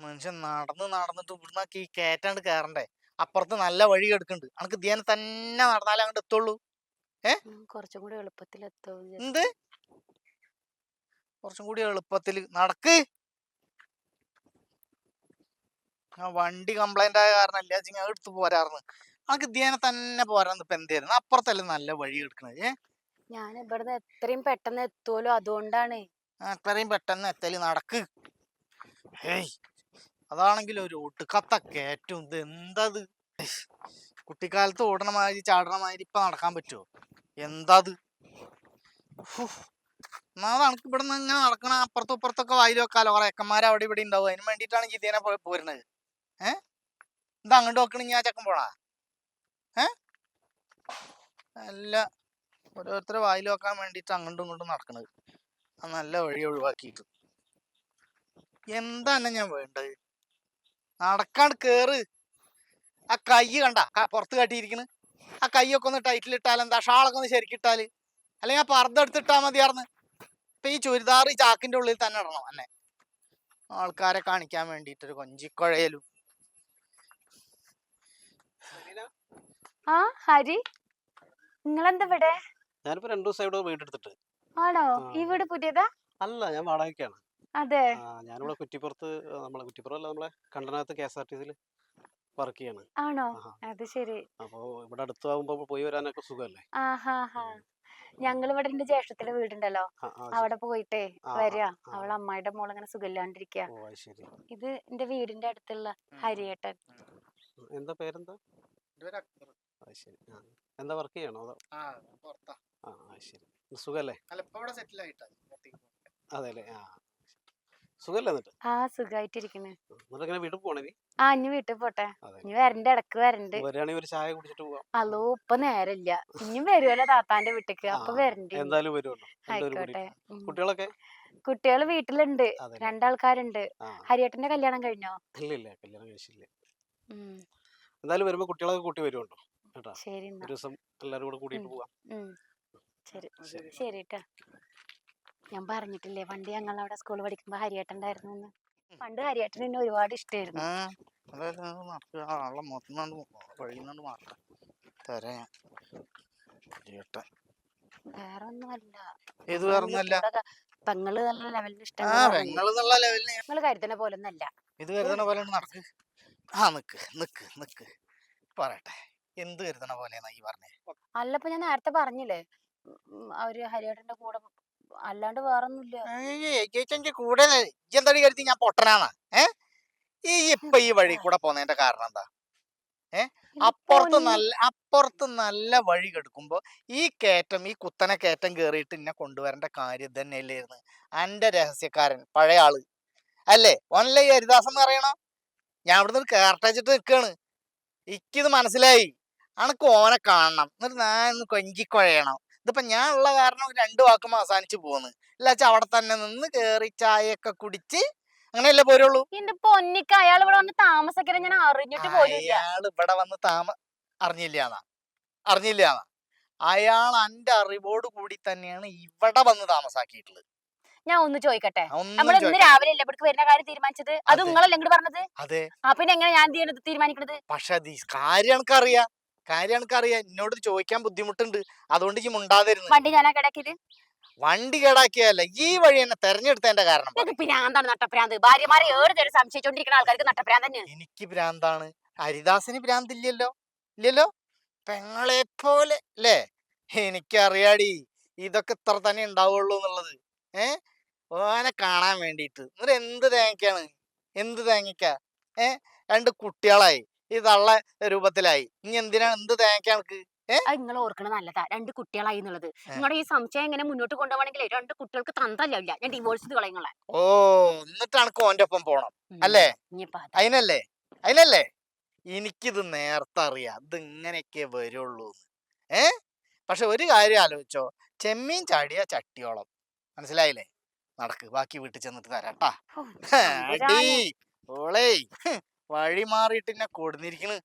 മനുഷ്യൻ നടന്ന് നടന്നിട്ട് ഇവിടുന്ന് ഈ കയറ്റാണ്ട് കയറണ്ടേ അപ്പുറത്ത് നല്ല വഴി എടുക്കുന്നുണ്ട് അനക്ക് ധ്യാനം തന്നെ നടന്നാലേ അങ്ങോട്ട് എത്തുള്ളൂ. ഉം, കുറച്ചും കൂടി എളുപ്പത്തിൽ എന്ത്? കുറച്ചും കൂടി എളുപ്പത്തിൽ നടക്ക്. ആ വണ്ടി കംപ്ലൈന്റ് ആയ കാരണം അല്ല ചിങ്ങ എടുത്ത് പോരാർന്ന്. അനക്ക് ധ്യാനം തന്നെ പോരാന്ന് ഇപ്പൊ എന്തായിരുന്നു അപ്പുറത്തല്ലേ നല്ല വഴി എടുക്കണത് ഞാൻ ഇവിടുന്ന് എത്രയും പെട്ടെന്ന് എത്തുമല്ലോ അതുകൊണ്ടാണ്. അത്രയും പെട്ടെന്ന് എത്തൽ നടക്ക്. ഹേയ് അതാണെങ്കിൽ ഒരു ഒടുക്കത്ത കയറ്റും ഇത് എന്തത്? കുട്ടിക്കാലത്ത് ഓടണ മാതിരി ചാടണ മാതിരി ഇപ്പൊ നടക്കാൻ പറ്റുമോ എന്താത്? ഒന്നാമത് അനക്ക് ഇവിടെ നിന്ന് ഇങ്ങനെ നടക്കണ അപ്പുറത്തും ഇപ്പുറത്തൊക്കെ വായിൽ വെക്കാലോ. കുറെ എക്കന്മാർ അവിടെ ഇവിടെ ഉണ്ടാവും. അതിന് വേണ്ടിയിട്ടാണ് ജിതേനെ പോരുന്നത്. ഏ? എന്താ അങ്ങോട്ട് വെക്കണ ഞാൻ ചക്കൻ പോണാ? ഏ? അല്ല. ഓരോരുത്തരെ വായിൽ വെക്കാൻ വേണ്ടിയിട്ട് അങ്ങോട്ടും ഇങ്ങോട്ടും നടക്കണത്. ആ നല്ല വഴി ഒഴിവാക്കിയിട്ട്. എന്താണ് ഞാൻ വേണ്ടത്? നടക്കാണ്ട് കേറ്. ആ കൈ കണ്ട പുറത്ത് കാട്ടിയിരിക്കണ്. ആ കൈയൊക്കെ ഒന്ന് ടൈറ്റിൽ ഇട്ടാൽ എന്താ ഷാളൊക്കെ ഒന്ന് ശരിക്കിട്ടാൽ അല്ലെങ്കിൽ ആ പർദ്ദ എടുത്തിട്ടാ മതിയാർന്ന് ഇപ്പൊ ഈ ചുരിദാർ ഈ ചാക്കിന്റെ ഉള്ളിൽ തന്നെ ഇടണം അന്നെ. ആൾക്കാരെ കാണിക്കാൻ വേണ്ടിട്ടൊരു കൊഞ്ചിക്കുഴയലും. ആ ഹരി? നിങ്ങളെന്താ ഇവിടെ? ഞാനിപ്പോ രണ്ടു ദിവസം ഇവിടെ വീടെടുത്തിട്ട്. ആണോ. ഈ വീട് പുതിയതാ? അല്ല ഞാൻ വാടകയ്ക്കാണ്. അതെ. ഞാനിവിടെ കുറ്റിപ്പുറത്ത് നമ്മളെ കുറ്റിപ്പുറം അല്ല നമ്മളെ കണ്ടനകത്ത് കെ എസ് ആർ ടി സിയിൽ വർക്ക് ചെയ്യാണ്. ആണോ? അത് ശരി. അപ്പോ ഇവിടെ അടുത്താവുമ്പോ പോയി വരാനൊക്കെ സുഖമല്ലേ? ഞങ്ങൾ ഇവിടെ എന്റെ ജ്യേഷ്ഠത്തിന്റെ വീടുണ്ടല്ലോ. അവിടെ പോയിട്ടേ വരിക. അവളെ അമ്മായിടെ മോൾ അങ്ങനെ സുഖമില്ലാണ്ടിരിക്കുക ഓ ശരി. ഇത് എന്റെ വീടിന്റെ അടുത്തുള്ള ഹരിയേട്ടൻ. എന്താ പേരെന്താ? അത് ശരി. എന്താ വർക്ക് ചെയ്യണോ ആ ശരി. സുഖല്ലേ അല്ല ഇവിടെ സെറ്റിൽ അതെ അല്ലേ ആ. സുഖല്ലേ എന്നിട്ട്? ആ സുഖായിട്ടിരിക്കണ്. എന്നിട്ട് ഇങ്ങനെ വീട്ടിൽ പോണേ നീ ആ ഇനി വീട്ടിൽ പോട്ടെ. അതെ. ഇനി വരണ്ട ഇടയ്ക്ക് വരണ്ട്. ഒരു ചായ കുടിച്ചിട്ട് പോവാം. അല്ലോ ഇപ്പൊ നേരല്ല. ഇനിയും വരുമല്ലോ താത്താന്റെ വീട്ടിക്ക്. അപ്പൊ വരണ്ട്. ഇനി. എന്തായാലും വരുമല്ലോ രണ്ടുപേരും ആയിക്കോട്ടെ. കുട്ടികളൊക്കെ? കുട്ടികൾ വീട്ടിലുണ്ട്. രണ്ടാൾക്കാരുണ്ട്. ഹരിയേട്ടന്റെ കല്യാണം കഴിഞ്ഞോ? ഇല്ല കല്യാണം കഴിച്ചില്ല. എന്തായാലും വരുമ്പോ കുട്ടികളൊക്കെ കൂട്ടി വരുമല്ലോ കേട്ടോ. ഒരു ദിവസം എല്ലാരും കൂടെ കൂട്ടിയിട്ട് പോവാം. ശരി. ശരി. ശരി. ട്ടാ ഞാൻ പറഞ്ഞിട്ടില്ലേ പണ്ട് ഞങ്ങൾ അവിടെ സ്കൂളിൽ പഠിക്കുമ്പോ ഹരിയേട്ടൻ ഉണ്ടായിരുന്നു എന്ന് പണ്ട് ഹരിയേട്ടൻ എന്നെ ഒരുപാട് ഇഷ്ടമായിരുന്നു വേറെ ഒന്നുമല്ല ഇത് വേറൊന്നല്ല പെങ്ങൾ നല്ല ലെവലിന് ഇഷ്ടം കരുതുന്ന പോലെ ഒന്നല്ല ഇത് കരുതണ പോലെ നടക്ക്? ആ നിക്ക് നിക്ക് നിക്ക്. പറയട്ടെ. എന്ത് കരുതണ പോലെയാ ഈ അല്ലപ്പോ ഞാൻ നേരത്തെ പറഞ്ഞില്ലേ അവർ ഹരിയേട്ടന്റെ കൂടെ അല്ലാണ്ട് വേറൊന്നുമില്ല ചേച്ചി കൂടെ എന്താടി കരുതി? ഞാൻ പൊട്ടനാണ് ഏ? ഈ ഇപ്പൊ ഈ വഴി കൂടെ പോന്നതിന്റെ കാരണം എന്താ അപ്പുറത്ത് നല്ല അപ്പുറത്ത് നല്ല വഴി കെടുക്കുമ്പോ ഈ കേറ്റം ഈ കുത്തനെ കേറ്റം കേറിയിട്ട് എന്നെ കൊണ്ടുവരേണ്ട കാര്യം തന്നെയല്ലായിരുന്നു എന്റെ രഹസ്യക്കാരൻ പഴയ ആൾ. അല്ലേ? ഓനല്ലേ ഈ ഹരിദാസ് എന്ന് പറയണ? ഞാൻ ഇവിടുന്ന് കേർട്ടച്ചിട്ട് നിൽക്കാണ് എനിക്കിത് മനസ്സിലായി. അനക്ക് ഓനെ കാണണം. എന്നിട്ട് ഞാൻ കൊഞ്ചിക്കൊഴയണം. ഇതിപ്പോ ഞാൻ ഉള്ള കാരണം രണ്ട് വാക്കും അവസാനിച്ച് പോന്ന്. ഇല്ലാച്ച അവിടെ തന്നെ നിന്ന് കേറി ചായയൊക്കെ കുടിച്ച് അങ്ങനെയല്ലേ പോരുള്ളൂ? എന്റെ പൊന്നിക്ക് അയാൾ ഇവിടെ വന്ന് താമസ ഞാൻ അറിഞ്ഞിട്ട് പോലുമില്ല അയാൾ ഇവിടെ വന്ന് താമ അറിഞ്ഞില്ലാന്നാ. അറിഞ്ഞില്ലാന്നാ. അയാൾ എന്റെ അറിവോട് കൂടി തന്നെയാണ് ഇവിടെ വന്ന് താമസാക്കിയിട്ടുള്ളത്. ഞാൻ ഒന്ന് ചോദിക്കട്ടെ നമ്മൾ ഇന്ന്. രാവിലെ അല്ലേ ഇവിടേക്ക് വരുന്ന കാര്യം തീരുമാനിച്ചത്? അത്. നിങ്ങളല്ലേ ഇങ്ങോട്ട് പറഞ്ഞത്? അതെ. ആ പിന്നെ എങ്ങനെ ഞാൻ തീരുമാനിക്കണത്? പക്ഷെ കാര്യം എനിക്കറിയാം. കാര്യം എനിക്കറിയാം. എന്നോട് ചോദിക്കാൻ ബുദ്ധിമുട്ടുണ്ട്. അതുകൊണ്ട് ഈ മുണ്ടാതിരുന്നു. വണ്ടി ഞാനാ കിടക്കിയത്? വണ്ടി കേടാക്കിയല്ല ഈ വഴി എന്നെ തെരഞ്ഞെടുത്തതിന്റെ കാരണം നട്ടപ്രാന്ത് ഭാര്യമാരെ ഏഴ് തരം സംശയിച്ചോണ്ടിരിക്കുന്ന ആൾക്കാർക്ക് നട്ടപ്രാന്ത് എനിക്ക് ഭ്രാന്താണ്. ഹരിദാസിന് ഭ്രാന്തില്ലല്ലോ? ഇല്ലല്ലോ? പെങ്ങളെ പോലെ അല്ലേ എനിക്കറിയാടി. ഇതൊക്കെ ഇത്ര തന്നെ ഉണ്ടാവുള്ളൂ എന്നുള്ളത്. ഏ? ഓനെ കാണാൻ വേണ്ടിയിട്ട്. എന്നിട്ട് എന്ത് തേങ്ങയ്ക്കാണ് എന്ത് തേങ്ങയ്ക്ക ഏ? രണ്ട് കുട്ടികളായി. ഈ തള്ള രൂപത്തിലായി. ഇനി എന്തിനാ? എന്ത് തേങ്ങ എനിക്ക് നിങ്ങൾ ഓർക്കണത് നല്ലതാ. രണ്ട് കുട്ടികളായി എന്നുള്ളത്. നിങ്ങളുടെ ഈ സംശയം എങ്ങനെ മുന്നോട്ട് കൊണ്ടുപോകണമെങ്കിൽ രണ്ട് കുട്ടികൾക്ക് തന്തല്ല ഞാൻ ഡിവോഴ്സ് കളയുങ്ങളെ ഓ എന്നിട്ടാണ് ഓന്റെ ഒപ്പം പോണം. അല്ലേ. അതിനല്ലേ അതിനല്ലേ എനിക്കിത് നേരത്തെ അറിയാം. ഇത് ഇങ്ങനെയൊക്കെ വരുള്ളൂ ഏ? പക്ഷെ ഒരു കാര്യം ആലോചിച്ചോ. ചെമ്മീൻ ചാടിയ ചട്ടിയോളം. മനസ്സിലായില്ലേ? നടക്ക്. ബാക്കി വീട്ടിൽ ചെന്നിട്ട് തരാട്ടാ കേട്ടാ. ഓളേ വഴി മാറിയിട്ട് എന്നെ കൊടുന്നിരിക്കണ്.